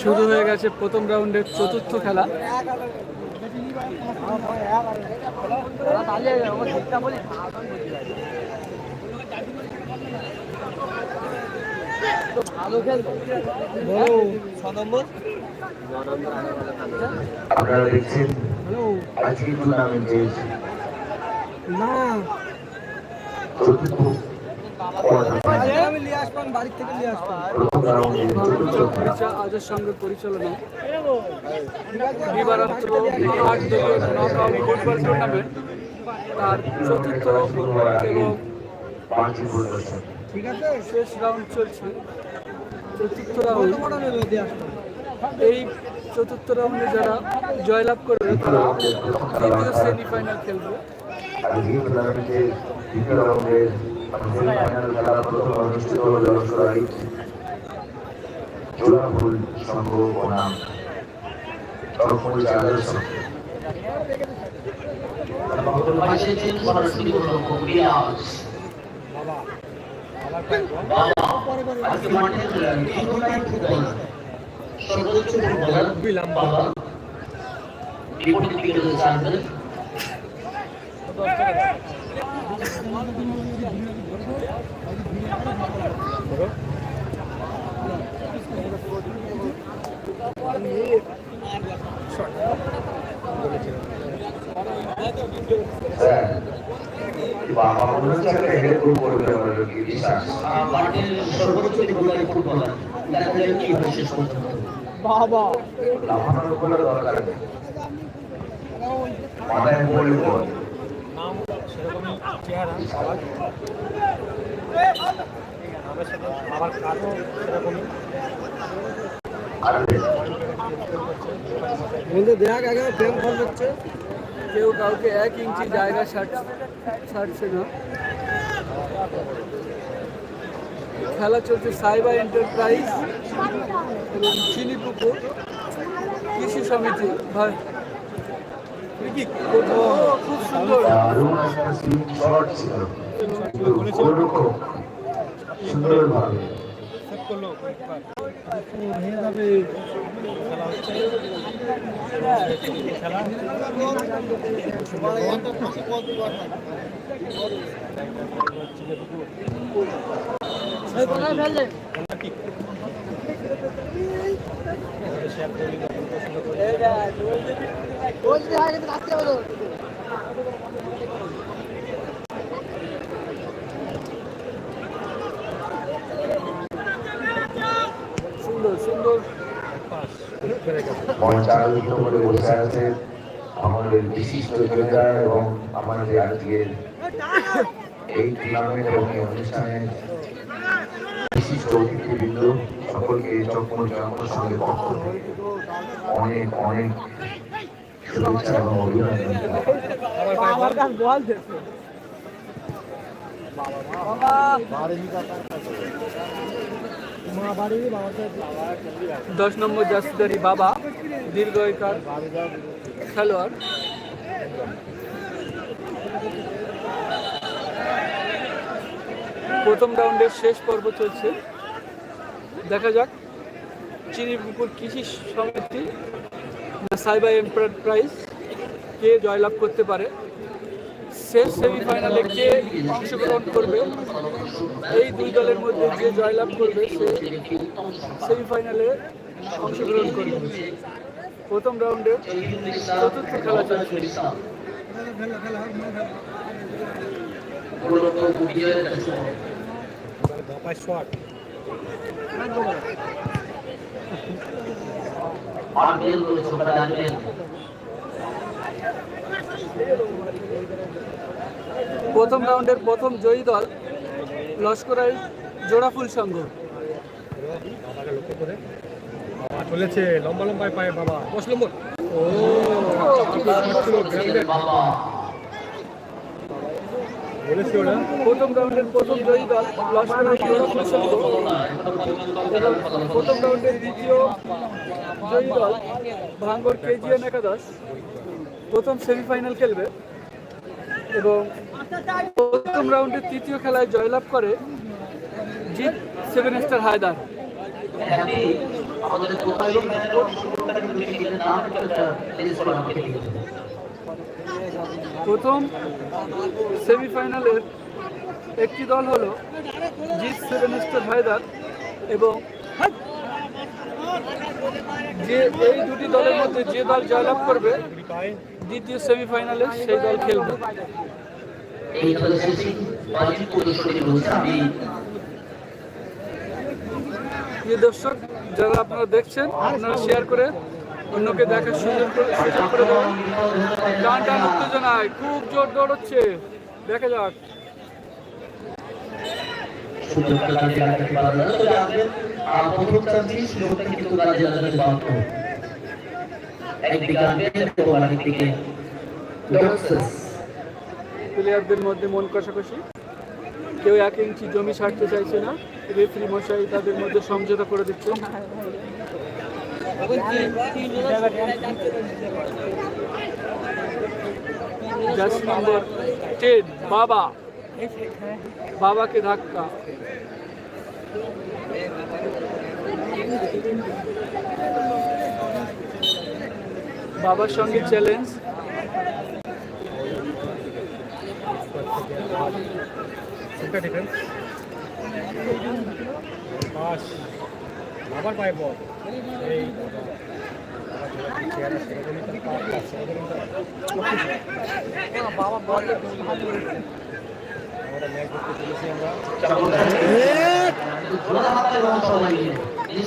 শুরু হয়ে গেছে প্রথম রাউন্ডের চতুর্থ খেলা। আপনারা দেখছেন? আজকে টুর্নামেন্টের না। চতুর্থ আজের সঙ্গে আট টুর্নামেন্ট তার চতুর্থ এবং শেষ রাউন্ড চলছে চতুর্থ রাউন্ড এই চতুর্থ রাউন্ডে যারা জয়লাভ করবে, তারা দ্বিতীয় সেমিফাইনাল খেলবে। আজকে টুর্নামেন্টের দ্বিতীয় রাউন্ডের সেমিফাইনাল খেলা প্রথম অনুষ্ঠিত হল জলসরাই জোড়াফুল সংঘ বনাম চরমপুর চাঁদের সংঘ টুর্নামেন্ট সর্বোচ্চ ফুটবলার বাবা বিপরীত দিকে স্যার বাবা। মনে হচ্ছে একটা হেড গোল করবে আমার কি বিশ্বাস মাঠের সর্বোচ্চ ফুটবলার ফুটবলার দেখা হচ্ছে, কেউ কাউকে এক ইঞ্চি জায়গা ছাড়- ছাড়ছে না। খেলা চলছে সাইবার এন্টারপ্রাইজ এবং চিনিপুকুর কৃষি সমিতি। ভাই ও, খুব সুন্দর দারুণ একটা সুইং শট ছিল কিন্তু গোলরক্ষক আলোকিত করে বসে আছে আমাদের বিশিষ্ট এবং আমাদের আজকের এই টুর্নামেন্ট এবং এই বিশিষ্ট অতিথিবৃন্দ সকলকে চক্র জনগণের সঙ্গে অনেক অনেক দশ নম্বর জাসিদারি বাবা দীর্ঘকার খেলোয়াড়। প্রথম রাউন্ডের শেষ পর্ব চলছে। দেখা যাক চিনিপুকুর কৃষি সমিতি সাইবার এন্টারপ্রাইজ কে জয়লাভ করতে পারে শেষ সেমিফাইনালে কে অংশগ্রহণ করবে এই দুই দলের মধ্যে যে জয়লাভ করবে সে সেমিফাইনালে অংশগ্রহণ করবে প্রথম রাউন্ডে চতুর্থ খেলা চলছে গোলরক্ষক প্রথম রাউন্ডের প্রথম জয়ী দল লস্করাই জোড়াফুল সংঘ। চলেছে লম্বা লম্বায় পায়ে বাবা। দশ নম্বর। ও বাবা প্রথম রাউন্ডের প্রথম জয়ী প্রথম রাউন্ডের দ্বিতীয় ভাঙ্গর কেজিএন একাদশ, প্রথম সেমিফাইনাল খেলবে। এবং প্রথম রাউন্ডের তৃতীয় খেলায় জয়লাভ করে জিত সেভেন স্টার হায়দার। কোথায় এবং সুযোগটা কিন্তু সেটা নাম একটা লিস্ট করে আমাকে দিয়েছে প্রথম সেমিফাইনালের একটি দল হলো জিত সেভেন স্টার হায়দার এবং যে এই দুটি দলের মধ্যে যে দল জয়লাভ করবে দ্বিতীয় সেমিফাইনালে সেই দল খেলবে। দর্শক যারা আপনারা দেখছেন আপনারা শেয়ার করে অন্যকে দেখার সুযোগ করে সুযোগ করে টান টান উত্তেজনায় খুব জোর দৌড়চ্ছে। দেখা যাক। সুযোগটা কাজে লাগাতে পারবে না তবে আমাদের প্রথম চান্সই সুযোগটা কিন্তু কাজে লাগাতে বাধ্য একদিকে আনবেন এবং আরেকদিকে প্লেয়ারদের মধ্যে মন কষাকষি। কেউ এক ইঞ্চি জমি ছাড়তে চাইছে না। রেফারি মশাই তাদের মধ্যে সমঝোতা করে দিচ্ছে। জার্সি নম্বর টেন বাবা বাবাকে ধাক্কা বাবার সঙ্গে চ্যালেঞ্জ সুপার ডিফেন্স পাস আবার পায়ে বল? এই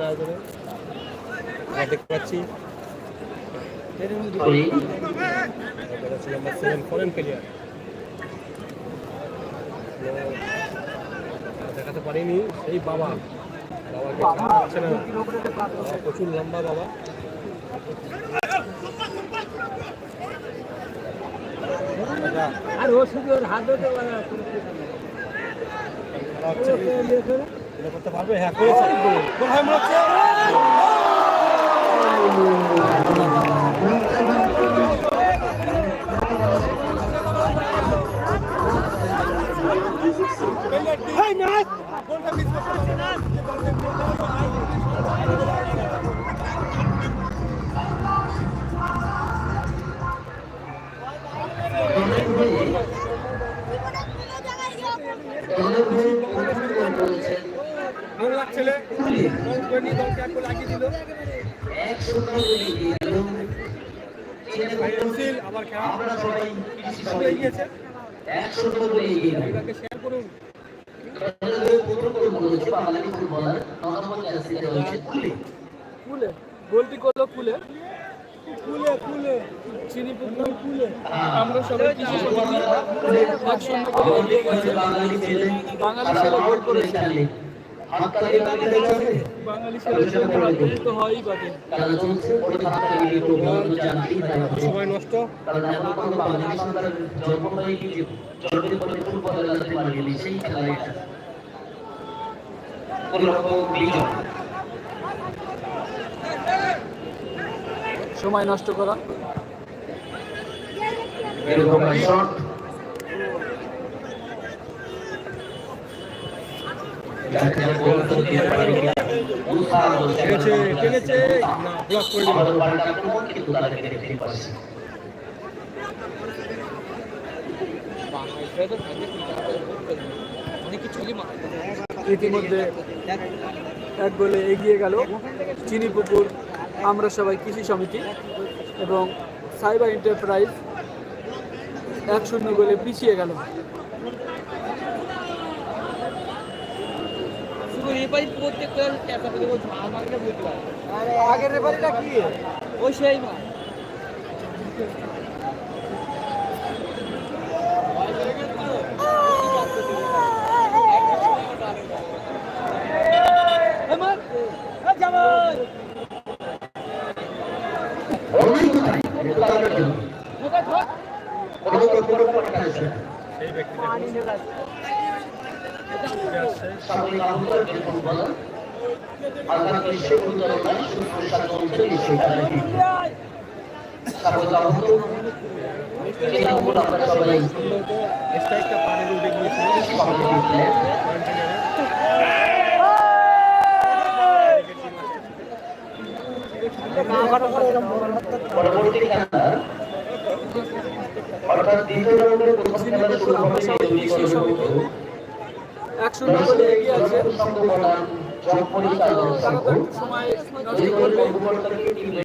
আয়োজনে আমরা দেখতে পাচ্ছি দেখাতে পারিনি সেই বাবা বাবাকে না প্রচুর লম্বা বাবা আর ও শুধু ওর হাত ধরতে করতে পারবে হ্যাঁ করে নিয়ে দলকে লাগিয়ে দিল। আবার খেলা। আমরা সবাই কৃষি এগিয়েছে। এক গোলে এগিয়ে হয়ে গোলটি করল ফুলে ফুলে ফুলে চিনি পুকুর ফুলে আমরা সবাই কৃষি সমিতি এক করে এগিয়ে গেছে বাঙালি ছেলে। বাঙালি ছেলে। গোল করেছে সময় নষ্ট করা। এরকম ইতিমধ্যে এক গোলে এগিয়ে গেল চিনি পুকুর, আমরা সবাই কৃষি সমিতি এবং সাইবার এন্টারপ্রাইজ এক শূন্য গোলে পিছিয়ে গেল। রেফারি প্রত্যেকটা ক্যাচাপে দেবো আমাকে বুঝতে পারে আগের রেফারিটা কি ওই সেই মা সেই সাময়িক আহ্বান বিপুল বলেন মন্ত্রী উঠে গিয়েছিল সঙ্গে দিচ্ছিলেন কন্টেনারে পরবর্তী খেলা অর্থাৎ দ্বিতীয় রাউন্ডের প্রথম খেলা শুরু হবে দুই সমিতি এক শূন্য বলে এগিয়ে আছে সংঘ